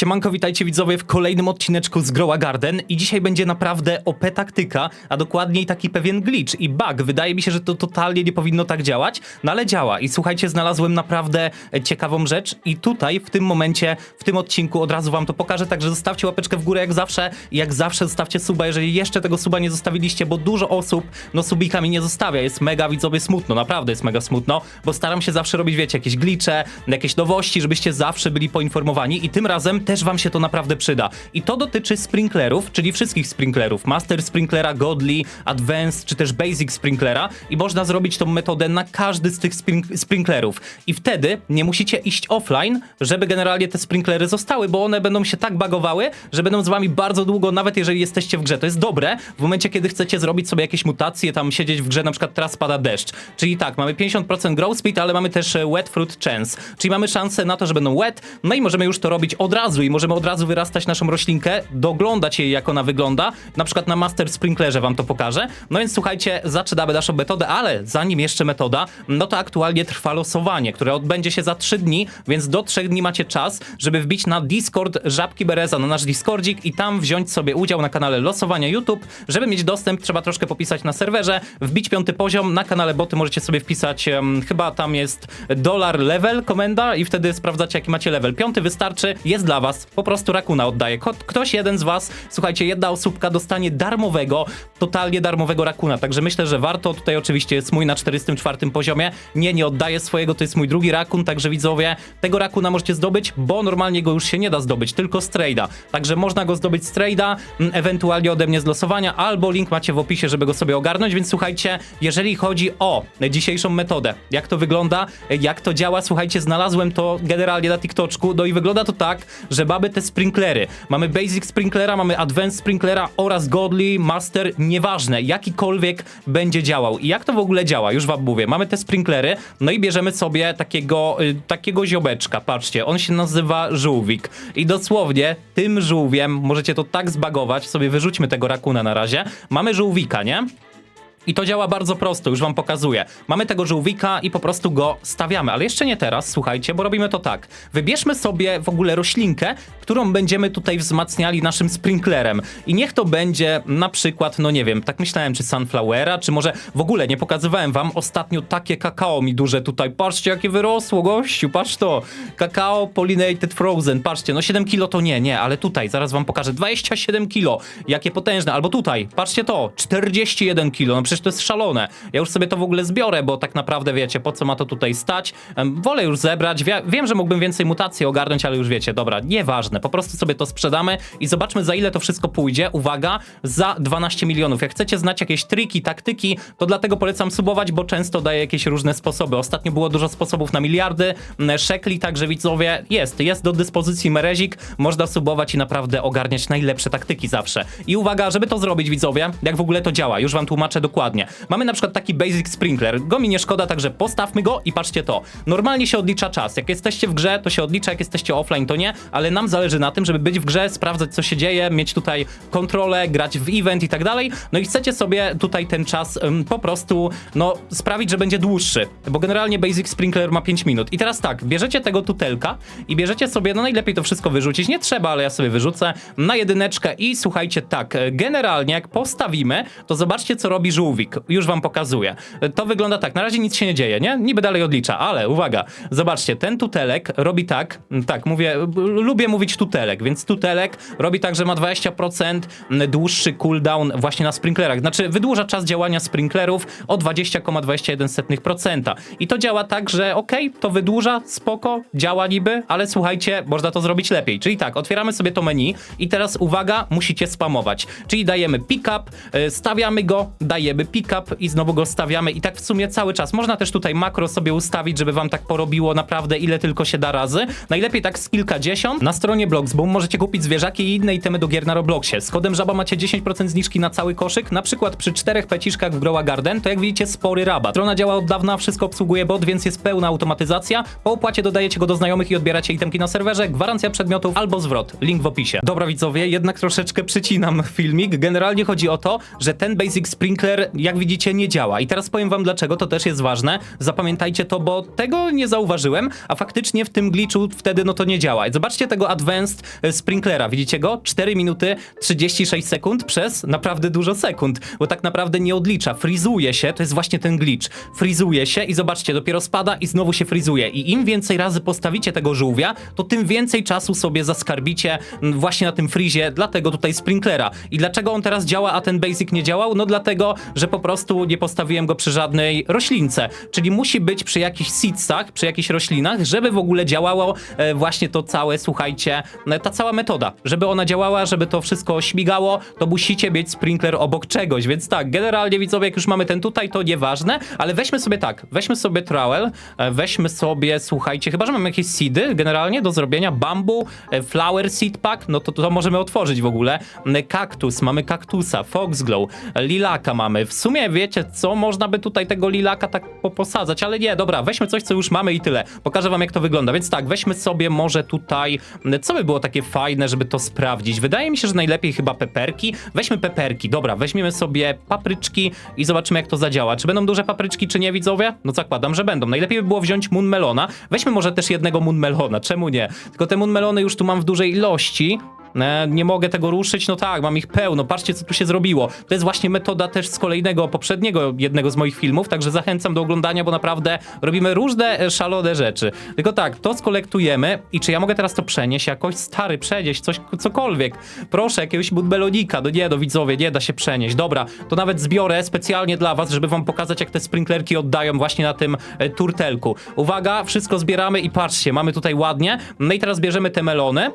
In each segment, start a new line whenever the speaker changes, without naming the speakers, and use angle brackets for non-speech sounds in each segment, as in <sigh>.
Siemanko, witajcie widzowie w kolejnym odcineczku z Growa Garden i dzisiaj będzie naprawdę OP taktyka, a dokładniej taki pewien glitch i bug. Wydaje mi się, że to totalnie nie powinno tak działać, no ale działa. I słuchajcie, znalazłem naprawdę e, ciekawą rzecz i tutaj, w tym momencie, w tym odcinku od razu wam to pokażę, także zostawcie łapeczkę w górę jak zawsze i jak zawsze zostawcie suba, jeżeli jeszcze tego suba nie zostawiliście, bo dużo osób no subikami nie zostawia. Jest mega widzowie smutno, naprawdę jest mega smutno, bo staram się zawsze robić, wiecie, jakieś glitche, jakieś nowości, żebyście zawsze byli poinformowani i tym razem też wam się to naprawdę przyda. I to dotyczy sprinklerów, czyli wszystkich sprinklerów. Master sprinklera, Godly, Advanced czy też Basic sprinklera i można zrobić tą metodę na każdy z tych sprink- sprinklerów. I wtedy nie musicie iść offline, żeby generalnie te sprinklery zostały, bo one będą się tak bagowały, że będą z wami bardzo długo, nawet jeżeli jesteście w grze. To jest dobre w momencie, kiedy chcecie zrobić sobie jakieś mutacje, tam siedzieć w grze, na przykład teraz pada deszcz. Czyli tak, mamy 50% growth speed, ale mamy też e, wet fruit chance, czyli mamy szansę na to, że będą wet, no i możemy już to robić od razu i możemy od razu wyrastać naszą roślinkę, doglądać jej, jak ona wygląda. Na przykład na Master Sprinklerze wam to pokażę. No więc słuchajcie, zaczynamy naszą metodę, ale zanim jeszcze metoda, no to aktualnie trwa losowanie, które odbędzie się za 3 dni, więc do 3 dni macie czas, żeby wbić na Discord Żabki Bereza, na nasz Discordzik i tam wziąć sobie udział na kanale losowania YouTube. Żeby mieć dostęp, trzeba troszkę popisać na serwerze, wbić piąty poziom, na kanale boty możecie sobie wpisać, em, chyba tam jest dolar level komenda i wtedy sprawdzacie jaki macie level. Piąty wystarczy, jest dla was, po prostu Rakuna oddaje. Ko- Ktoś jeden z was, słuchajcie, jedna osóbka dostanie darmowego, totalnie darmowego Rakuna, także myślę, że warto. Tutaj oczywiście jest mój na 44 poziomie. Nie, nie oddaję swojego, to jest mój drugi Rakun, także widzowie, tego Rakuna możecie zdobyć, bo normalnie go już się nie da zdobyć, tylko z trade'a. Także można go zdobyć z trade'a, m, ewentualnie ode mnie z losowania, albo link macie w opisie, żeby go sobie ogarnąć, więc słuchajcie, jeżeli chodzi o dzisiejszą metodę, jak to wygląda, jak to działa, słuchajcie, znalazłem to generalnie na TikToczku, no i wygląda to tak, że mamy te sprinklery. Mamy basic sprinklera, mamy advanced sprinklera oraz godly, master, nieważne, jakikolwiek będzie działał. I jak to w ogóle działa? Już wam mówię. Mamy te sprinklery, no i bierzemy sobie takiego, y, takiego ziobeczka, patrzcie, on się nazywa żółwik. I dosłownie tym żółwiem, możecie to tak zbagować, sobie wyrzućmy tego rakuna na razie, mamy żółwika, nie? I to działa bardzo prosto, już wam pokazuję. Mamy tego żółwika i po prostu go stawiamy, ale jeszcze nie teraz, słuchajcie, bo robimy to tak. Wybierzmy sobie w ogóle roślinkę, którą będziemy tutaj wzmacniali naszym sprinklerem. I niech to będzie na przykład, no nie wiem, tak myślałem, czy sunflowera, czy może w ogóle nie pokazywałem wam ostatnio takie kakao mi duże tutaj. Patrzcie, jakie wyrosło, gościu, patrz to. Kakao pollinated frozen, patrzcie, no 7 kilo to nie, nie, ale tutaj, zaraz wam pokażę, 27 kilo, jakie potężne, albo tutaj, patrzcie to, 41 kilo, no przecież to jest szalone. Ja już sobie to w ogóle zbiorę, bo tak naprawdę wiecie, po co ma to tutaj stać. Wolę już zebrać, Wie, wiem, że mógłbym więcej mutacji ogarnąć, ale już wiecie, dobra, nieważne, po prostu sobie to sprzedamy i zobaczmy za ile to wszystko pójdzie. Uwaga, za 12 milionów. Jak chcecie znać jakieś triki, taktyki, to dlatego polecam subować, bo często daje jakieś różne sposoby. Ostatnio było dużo sposobów na miliardy m, szekli, także widzowie, jest, jest do dyspozycji merezik, można subować i naprawdę ogarniać najlepsze taktyki zawsze. I uwaga, żeby to zrobić, widzowie, jak w ogóle to działa, już wam tłumaczę dokładnie. Mamy na przykład taki basic sprinkler, go mi nie szkoda, także postawmy go i patrzcie to. Normalnie się odlicza czas, jak jesteście w grze, to się odlicza, jak jesteście offline, to nie, ale nam zależy na tym, żeby być w grze, sprawdzać co się dzieje, mieć tutaj kontrolę, grać w event i tak dalej, no i chcecie sobie tutaj ten czas po prostu, no, sprawić, że będzie dłuższy, bo generalnie basic sprinkler ma 5 minut. I teraz tak, bierzecie tego tutelka i bierzecie sobie, no najlepiej to wszystko wyrzucić, nie trzeba, ale ja sobie wyrzucę na jedyneczkę i słuchajcie, tak, e, generalnie jak postawimy, to zobaczcie co robi już wam pokazuję. To wygląda tak, na razie nic się nie dzieje, nie? Niby dalej odlicza, ale uwaga, zobaczcie, ten tutelek robi tak, m, tak, mówię, lubię mówić tutelek, więc tutelek robi tak, że ma 20% dłuższy cooldown właśnie na sprinklerach, znaczy wydłuża czas działania sprinklerów o 20,21%. I to działa tak, że okej, to wydłuża, spoko, działa niby, ale słuchajcie, można to zrobić lepiej. Czyli tak, otwieramy sobie to menu i teraz uwaga, musicie spamować. Czyli dajemy pick up, y, stawiamy go, dajemy pick up i znowu go stawiamy i tak w sumie cały czas. Można też tutaj makro sobie ustawić, żeby wam tak porobiło naprawdę ile tylko się da razy. Najlepiej tak z kilkadziesiąt. Na stronie Bloxboom możecie kupić zwierzaki i inne itemy do gier na Robloxie. Z kodem żaba macie 10% zniżki na cały koszyk, na przykład przy czterech peciszkach w Growa Garden, to jak widzicie spory rabat. Strona działa od dawna, wszystko obsługuje bot, więc jest pełna automatyzacja. Po opłacie dodajecie go do znajomych i odbieracie itemki na serwerze, gwarancja przedmiotów albo zwrot. Link w opisie. Dobra widzowie, jednak troszeczkę przycinam filmik. Generalnie chodzi o to, że ten Basic Sprinkler jak widzicie nie działa. I teraz powiem wam dlaczego, to też jest ważne. Zapamiętajcie to, bo tego nie zauważyłem, a faktycznie w tym glitchu wtedy no to nie działa. I Zobaczcie tego Advanced e, Sprinklera, widzicie go? 4 minuty 36 sekund przez naprawdę dużo sekund, bo tak naprawdę nie odlicza, frizuje się, to jest właśnie ten glitch. Frizuje się i zobaczcie, dopiero spada i znowu się frizuje. I im więcej razy postawicie tego żółwia, to tym więcej czasu sobie zaskarbicie mm, właśnie na tym frizie, dlatego tutaj sprinklera. I dlaczego on teraz działa, a ten basic nie działał? No dlatego, że po prostu nie postawiłem go przy żadnej roślince. Czyli musi być przy jakichś seedsach, przy jakichś roślinach, żeby w ogóle działało e, właśnie to całe, słuchajcie, e, ta cała metoda. Żeby ona działała, żeby to wszystko śmigało, to musicie mieć sprinkler obok czegoś. Więc tak, generalnie widzowie, jak już mamy ten tutaj, to nieważne, ale weźmy sobie tak, weźmy sobie trowel, e, weźmy sobie, słuchajcie, chyba, że mamy jakieś seedy generalnie do zrobienia, bambu, flower seed pack, no to to możemy otworzyć w ogóle. Kaktus, mamy kaktusa, foxglow, lilaka mamy. W sumie wiecie co, można by tutaj tego lilaka tak poposadzać, ale nie, dobra, weźmy coś, co już mamy i tyle. Pokażę wam, jak to wygląda. Więc tak, weźmy sobie może tutaj, co by było takie fajne, żeby to sprawdzić. Wydaje mi się, że najlepiej chyba peperki. Weźmy peperki, dobra, weźmiemy sobie papryczki i zobaczymy, jak to zadziała. Czy będą duże papryczki, czy nie, widzowie? No zakładam, że będą. Najlepiej by było wziąć moon melona. Weźmy może też jednego moon melona, czemu nie? Tylko te moon melony już tu mam w dużej ilości. E, nie mogę tego ruszyć, no tak, mam ich pełno, patrzcie co tu się zrobiło. To jest właśnie metoda też z kolejnego, poprzedniego, jednego z moich filmów, także zachęcam do oglądania, bo naprawdę robimy różne e, szalone rzeczy. Tylko tak, to skolektujemy i czy ja mogę teraz to przenieść jakoś? Stary, przenieść, coś, cokolwiek. Proszę, jakiegoś budmelonika, no nie, no widzowie, nie da się przenieść. Dobra, to nawet zbiorę specjalnie dla was, żeby wam pokazać, jak te sprinklerki oddają właśnie na tym e, turtelku. Uwaga, wszystko zbieramy i patrzcie, mamy tutaj ładnie. No i teraz bierzemy te melony.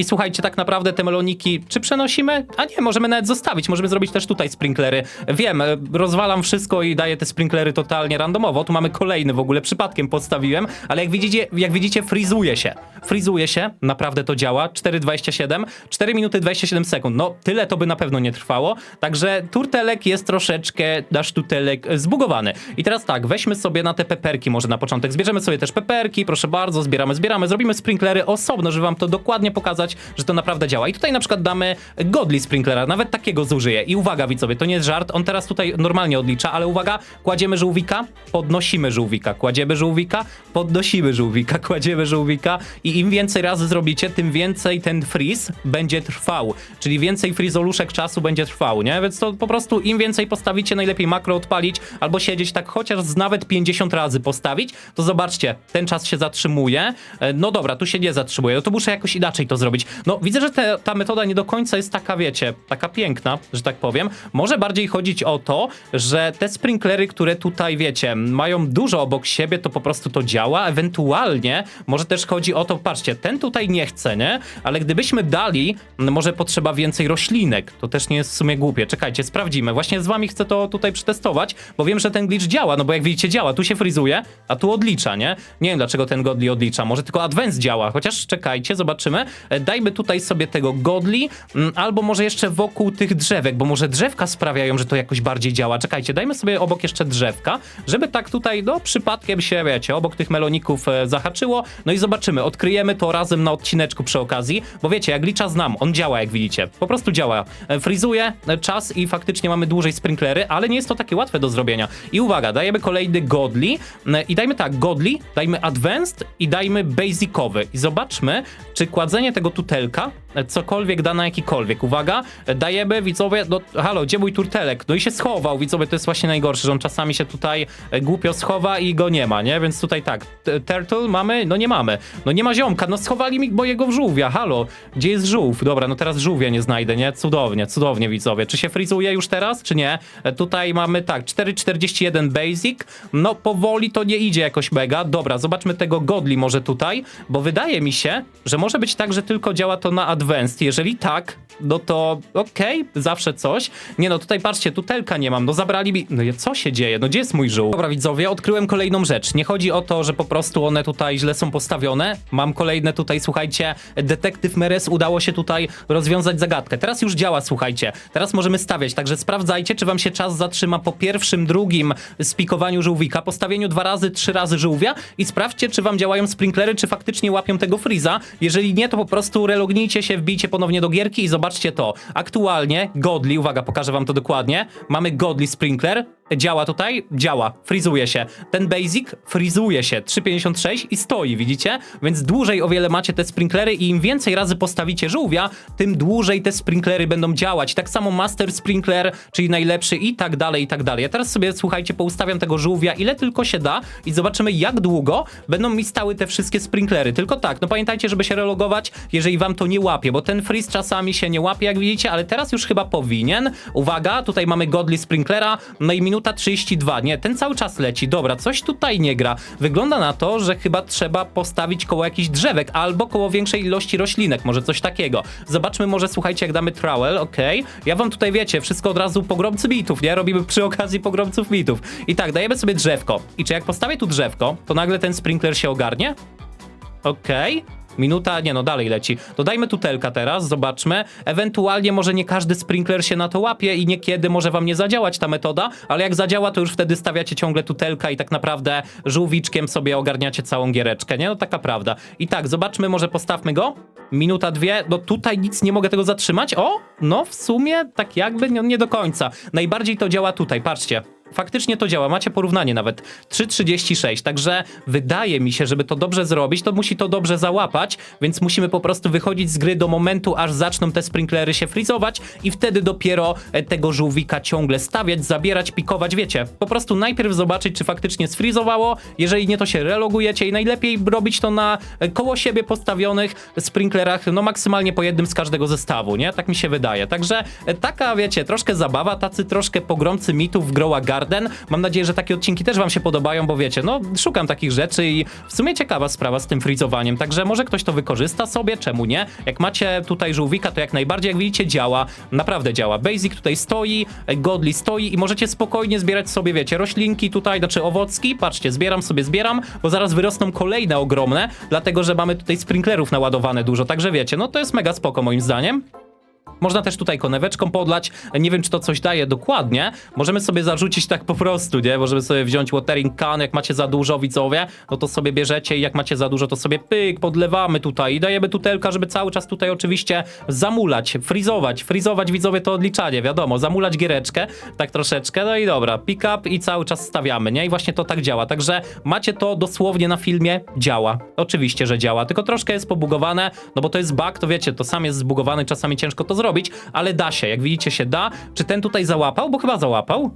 I słuchajcie, tak naprawdę te meloniki, czy przenosimy? A nie, możemy nawet zostawić, możemy zrobić też tutaj sprinklery. Wiem, e, rozwalam wszystko i daję te sprinklery totalnie randomowo. Tu mamy kolejny w ogóle, przypadkiem postawiłem, ale jak widzicie, jak widzicie frizuje się. Frizuje się, naprawdę to działa. 4,27, 4 minuty 27 sekund. No, tyle to by na pewno nie trwało. Także turtelek jest troszeczkę, nasz turtelek e, zbugowany. I teraz tak, weźmy sobie na te peperki może na początek. Zbierzemy sobie też peperki, proszę bardzo, zbieramy, zbieramy. Zrobimy sprinklery osobno, żeby wam to dokładnie pokazać, że to naprawdę działa. I tutaj na przykład damy godly sprinklera, nawet takiego zużyję. I uwaga widzowie, to nie jest żart, on teraz tutaj normalnie odlicza, ale uwaga, kładziemy żółwika, podnosimy żółwika, kładziemy żółwika, podnosimy żółwika, <laughs> kładziemy żółwika i im więcej razy zrobicie, tym więcej ten freeze będzie trwał. Czyli więcej frizoluszek czasu będzie trwał, nie? Więc to po prostu im więcej postawicie, najlepiej makro odpalić albo siedzieć tak chociaż z nawet 50 razy postawić, to zobaczcie, ten czas się zatrzymuje. E, No dobra, tu się nie zatrzymuje, no to muszę jakoś inaczej to zrobić. No widzę, że te, ta metoda nie do końca jest taka, wiecie, taka piękna, że tak powiem. Może bardziej chodzić o to, że te sprinklery, które tutaj, wiecie, mają dużo obok siebie, to po prostu to działa. Ewentualnie może też chodzi o to, patrzcie, ten tutaj nie chce, nie? Ale gdybyśmy dali, no może potrzeba więcej roślinek, to też nie jest w sumie głupie. Czekajcie, sprawdzimy. Właśnie z wami chcę to tutaj przetestować, bo wiem, że ten glitch działa, no bo jak widzicie działa, tu się frizuje, a tu odlicza, nie? Nie wiem, dlaczego ten godly odlicza, może tylko advance działa, chociaż czekajcie, zobaczymy. Dajmy tutaj sobie tego godly, mm, albo może jeszcze wokół tych drzewek, bo może drzewka sprawiają, że to jakoś bardziej działa. Czekajcie, dajmy sobie obok jeszcze drzewka, żeby tak tutaj, no przypadkiem się, wiecie, obok tych meloników e, zahaczyło, no i zobaczymy, odkryjemy to razem na odcineczku przy okazji, bo wiecie, jak licza znam, on działa, jak widzicie, po prostu działa. E, Frizuje e, czas i faktycznie mamy dłużej sprinklery, ale nie jest to takie łatwe do zrobienia. I uwaga, dajemy kolejny godly e, i dajmy tak, godly, dajmy advanced i dajmy basicowy i zobaczmy, czy kładzenie tego tutelka cokolwiek da na jakikolwiek. Uwaga, dajemy widzowie, no halo, gdzie mój turtelek? No i się schował, widzowie, to jest właśnie najgorsze, że on czasami się tutaj e, głupio schowa i go nie ma, nie? Więc tutaj tak, turtle mamy? No nie mamy. No nie ma ziomka, no schowali mi mojego żółwia, halo, gdzie jest żółw? Dobra, no teraz żółwia nie znajdę, nie? Cudownie, cudownie widzowie. Czy się frizuje już teraz, czy nie? E, Tutaj mamy tak, 4,41 basic, no powoli to nie idzie jakoś mega. Dobra, zobaczmy tego godli może tutaj, bo wydaje mi się, że może być tak, że tylko działa to na advanced. Jeżeli tak, no to okej, zawsze coś. Nie no, tutaj patrzcie, tutelka nie mam, no zabrali mi... No co się dzieje? No gdzie jest mój żółw? Dobra widzowie, odkryłem kolejną rzecz. Nie chodzi o to, że po prostu one tutaj źle są postawione. Mam kolejne tutaj, słuchajcie, detektyw Meres udało się tutaj rozwiązać zagadkę. Teraz już działa, słuchajcie. Teraz możemy stawiać, także sprawdzajcie, czy wam się czas zatrzyma po pierwszym, drugim spikowaniu żółwika, postawieniu dwa razy, trzy razy żółwia i sprawdźcie, czy wam działają sprinklery, czy faktycznie łapią tego freeza. Jeżeli nie, to po prostu prostu relognijcie się, wbijcie ponownie do gierki i zobaczcie to. Aktualnie Godly, uwaga, pokażę wam to dokładnie, mamy Godly Sprinkler, działa tutaj? Działa, frizuje się. Ten basic frizuje się, 3,56 i stoi, widzicie? Więc dłużej o wiele macie te sprinklery i im więcej razy postawicie żółwia, tym dłużej te sprinklery będą działać. Tak samo Master Sprinkler, czyli najlepszy i tak dalej, i tak dalej. Ja teraz sobie, słuchajcie, poustawiam tego żółwia ile tylko się da i zobaczymy jak długo będą mi stały te wszystkie sprinklery. Tylko tak, no pamiętajcie, żeby się relogować, jeżeli wam to nie łapie, bo ten freeze czasami się nie łapie, jak widzicie, ale teraz już chyba powinien. Uwaga, tutaj mamy Godly Sprinklera, no i minuta 32. Nie, ten cały czas leci. Dobra, coś tutaj nie gra. Wygląda na to, że chyba trzeba postawić koło jakichś drzewek albo koło większej ilości roślinek, może coś takiego. Zobaczmy może, słuchajcie, jak damy trowel, okej. Ja wam tutaj, wiecie, wszystko od razu pogromcy bitów, nie? Robimy przy okazji pogromców bitów. I tak, dajemy sobie drzewko. I czy jak postawię tu drzewko, to nagle ten sprinkler się ogarnie? Okej. Minuta, nie no, dalej leci. Dodajmy tutelka teraz, zobaczmy. Ewentualnie może nie każdy sprinkler się na to łapie i niekiedy może wam nie zadziałać ta metoda, ale jak zadziała, to już wtedy stawiacie ciągle tutelka i tak naprawdę żółwiczkiem sobie ogarniacie całą giereczkę, nie? No taka prawda. I tak, zobaczmy, może postawmy go. Minuta, dwie. No tutaj nic nie mogę tego zatrzymać. O, no w sumie tak jakby nie, nie do końca. Najbardziej to działa tutaj, patrzcie. Faktycznie to działa, macie porównanie nawet 3,36, także wydaje mi się, żeby to dobrze zrobić, to musi to dobrze załapać, więc musimy po prostu wychodzić z gry do momentu, aż zaczną te sprinklery się frizować i wtedy dopiero e, tego żółwika ciągle stawiać, zabierać, pikować, wiecie. Po prostu najpierw zobaczyć, czy faktycznie sfrizowało, jeżeli nie, to się relogujecie i najlepiej robić to na e, koło siebie postawionych sprinklerach, no maksymalnie po jednym z każdego zestawu, nie? Tak mi się wydaje. Także e, taka, wiecie, troszkę zabawa, tacy troszkę pogromcy mitów w Growa Garden. Mam nadzieję, że takie odcinki też wam się podobają, bo wiecie, no szukam takich rzeczy i w sumie ciekawa sprawa z tym frizowaniem, także może ktoś to wykorzysta sobie, czemu nie? Jak macie tutaj żółwika, to jak najbardziej, jak widzicie, działa, naprawdę działa. Basic tutaj stoi, Godly stoi i możecie spokojnie zbierać sobie, wiecie, roślinki tutaj, znaczy owocki, patrzcie, zbieram sobie, zbieram, bo zaraz wyrosną kolejne ogromne, dlatego, że mamy tutaj sprinklerów naładowane dużo, także wiecie, no to jest mega spoko moim zdaniem. Można też tutaj koneweczką podlać. Nie wiem, czy to coś daje dokładnie. Możemy sobie zarzucić tak po prostu, nie? Możemy sobie wziąć watering can, jak macie za dużo, widzowie, no to sobie bierzecie i jak macie za dużo, to sobie pyk, podlewamy tutaj i dajemy tutelka, żeby cały czas tutaj oczywiście zamulać, frizować. Frizować, widzowie, to odliczanie, wiadomo, zamulać giereczkę, tak troszeczkę, no i dobra, pick up i cały czas stawiamy, nie? I właśnie to tak działa. Także macie to dosłownie na filmie, działa. Oczywiście, że działa, tylko troszkę jest pobugowane, no bo to jest bug, to wiecie, to sam jest zbugowany, czasami ciężko to zrobić, ale da się, jak widzicie się da. Czy ten tutaj załapał? Bo chyba załapał.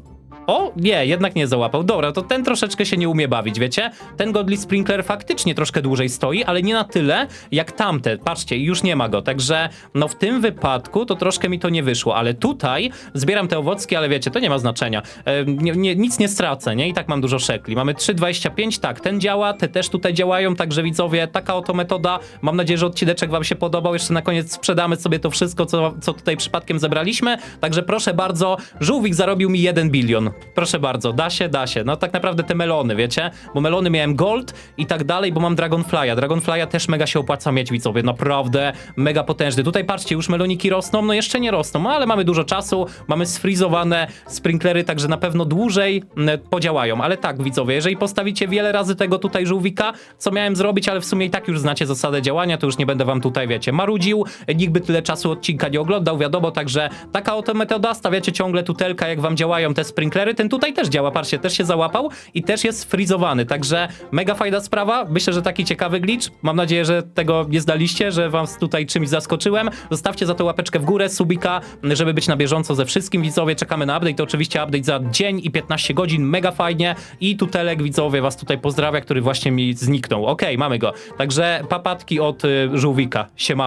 O, nie, jednak nie załapał. Dobra, to ten troszeczkę się nie umie bawić, wiecie? Ten Godly Sprinkler faktycznie troszkę dłużej stoi, ale nie na tyle jak tamte. Patrzcie, już nie ma go, także no w tym wypadku to troszkę mi to nie wyszło, ale tutaj zbieram te owocki, ale wiecie, to nie ma znaczenia. E, nie, nie, nic nie stracę, nie? I tak mam dużo szekli. Mamy 3,25, tak, ten działa, te też tutaj działają, także widzowie, taka oto metoda. Mam nadzieję, że odcineczek wam się podobał. Jeszcze na koniec sprzedamy sobie to wszystko, co, co tutaj przypadkiem zebraliśmy. Także proszę bardzo, żółwik zarobił mi 1 bilion. Proszę bardzo, da się, da się. No tak naprawdę te melony, wiecie? Bo melony miałem gold i tak dalej, bo mam Dragonfly'a. Dragonfly'a też mega się opłaca mieć, widzowie, naprawdę mega potężny. Tutaj patrzcie, już meloniki rosną, no jeszcze nie rosną, ale mamy dużo czasu, mamy sfrizowane sprinklery, także na pewno dłużej mm, podziałają. Ale tak, widzowie, jeżeli postawicie wiele razy tego tutaj żółwika, co miałem zrobić, ale w sumie i tak już znacie zasadę działania, to już nie będę wam tutaj, wiecie, marudził. Nikt by tyle czasu odcinka nie oglądał, wiadomo, także taka oto metoda, stawiacie ciągle tutelka, jak wam działają te sprinklery, ten tutaj też działa, patrzcie, też się załapał i też jest frizowany, także mega fajna sprawa, myślę, że taki ciekawy glitch, mam nadzieję, że tego nie zdaliście, że wam tutaj czymś zaskoczyłem, zostawcie za to łapeczkę w górę, subika, żeby być na bieżąco ze wszystkim, widzowie, czekamy na update, to oczywiście update za dzień i 15 godzin, mega fajnie. I tutelek, widzowie, was tutaj pozdrawia, który właśnie mi zniknął, okej, mamy go, także papatki od y, żółwika, siemano.